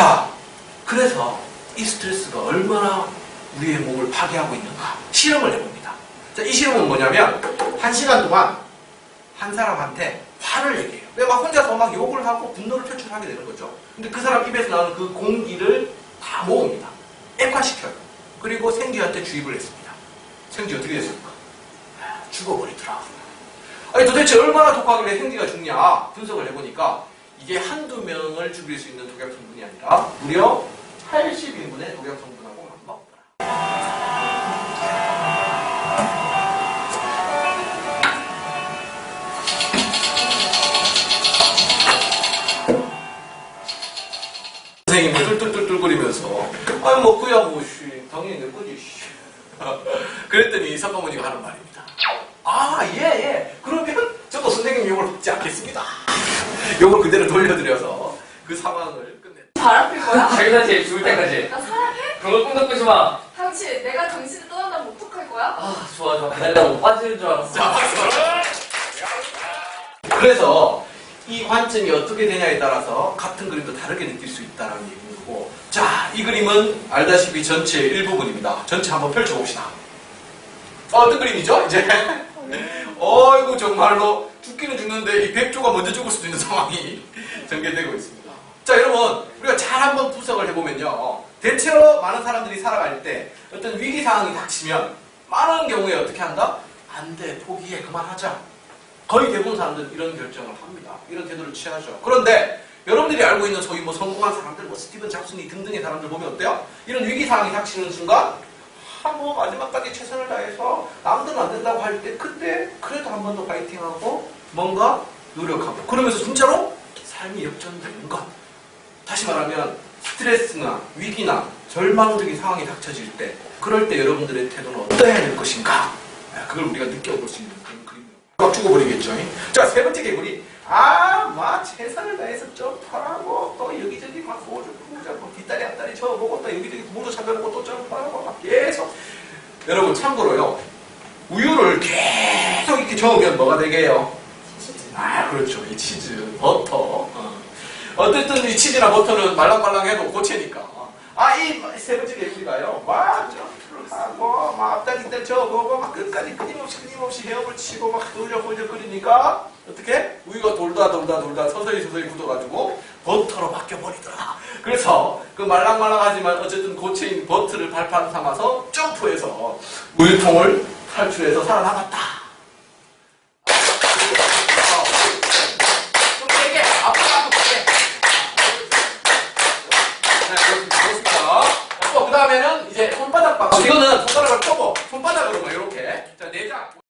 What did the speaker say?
자, 그래서 이 스트레스가 얼마나 우리의 몸을 파괴하고 있는가 실험을 해봅니다. 자, 이 실험은 뭐냐면 한 시간 동안 한 사람한테 화를 얘기해요. 내가 혼자서 막 욕을 하고 분노를 표출하게 되는 거죠. 근데 그 사람 입에서 나오는 그 공기를 다 모읍니다. 액화시켜요. 그리고 생쥐한테 주입을 했습니다. 생쥐 어떻게 됐습니까? 아, 죽어버리더라. 아니 도대체 얼마나 독하길래 생쥐가 죽냐 분석을 해보니까 이게 한두 명을 죽일 수 있는 독약 성분이 아니라 무려 80인분의 독약 성분하고 맞먹더라. 선생님이 뚫뚫뚫뚫거리면서 아니 뭐 그야 뭐씨 당연히 내 거지 씨. 그랬더니 석가모니가 하는 말입니다 아 예예 그러면 저도 선생님 욕을 받지 않겠습니다 욕을 그대로 그 상황을 끝냈 바람필 거야? 자기한테 죽을 때까지 나 사랑해? 그런 걸 꿈도 꾸지 마. 당신 내가 당신을 떠난다면 어떡할 거야? 아 좋아 좋아 기다리다가 빠지는 줄 알았어. 그래서 이 관점이 어떻게 되냐에 따라서 같은 그림도 다르게 느낄 수 있다는 얘기인 거고 자, 이 그림은 알다시피 전체 일부분입니다. 전체 한번 펼쳐봅시다. 어, 어떤 그림이죠? 이제 어이구 정말로 죽기는 죽는데 이 백조가 먼저 죽을 수도 있는 상황이 전개되고 있습니다. 자, 여러분 우리가 잘 한번 분석을 해보면요. 대체로 많은 사람들이 살아갈 때 어떤 위기 상황이 닥치면 많은 경우에 어떻게 한다? 안 돼, 포기해, 그만하자. 거의 대부분 사람들은 이런 결정을 합니다. 이런 태도를 취하죠. 그런데 여러분들이 알고 있는 소위 뭐 성공한 사람들, 뭐 스티븐 잡슨이 등등의 사람들 보면 어때요? 이런 위기 상황이 닥치는 순간 아, 뭐 마지막까지 최선을 다해서 남들은 안 된다고 할 때 그때 그래도 한 번 더 파이팅하고 뭔가 노력하고 그러면서 진짜로 삶이 역전되는 것. 다시 말하면 스트레스나 위기나 절망적인 상황이 닥쳐질 때 그럴 때 여러분들의 태도는 어떠해야 될 것인가? 아, 그걸 우리가 느껴볼 수 있는 그런 그림이에요. 막 죽어버리겠죠. 자, 세 번째 개구리. 아, 막 최선을 다해서 점프하고 또 여기저기 막 모주 모자 뭐 뒷다리 앞다리 쳐보고 또 여기저기 모두 찾아보고 또 점프하고 막 계속. 여러분 참고로요. 우유를 계속 이렇게 저으면 뭐가 되게요? 아, 그렇죠. 이 치즈, 버터. 어. 어쨌든 이 치즈나 버터는 말랑말랑해도 고체니까. 아, 이 세 번째 개구리가요. 막 하고, 막 앞다리 뒷다리 저어보고, 막 끝까지 끊임없이 끊임없이 헤엄을 치고, 막 돌려 돌려 끓이니까, 어떻게? 우유가 돌다 돌다 돌다 서서히 서서히 굳어가지고, 버터로 바뀌어버리더라. 그래서 그 말랑말랑하지만 어쨌든 고체인 버터를 발판 삼아서 점프해서 우유통을 탈출해서 살아남았다. 좀 세게, 앞으로 앞으로 세게. 네, 그렇습니다. 그렇습니다. 또, 그 다음에는 이거는 손가락을 펴고, 손바닥으로만 이렇게. 자, 내장.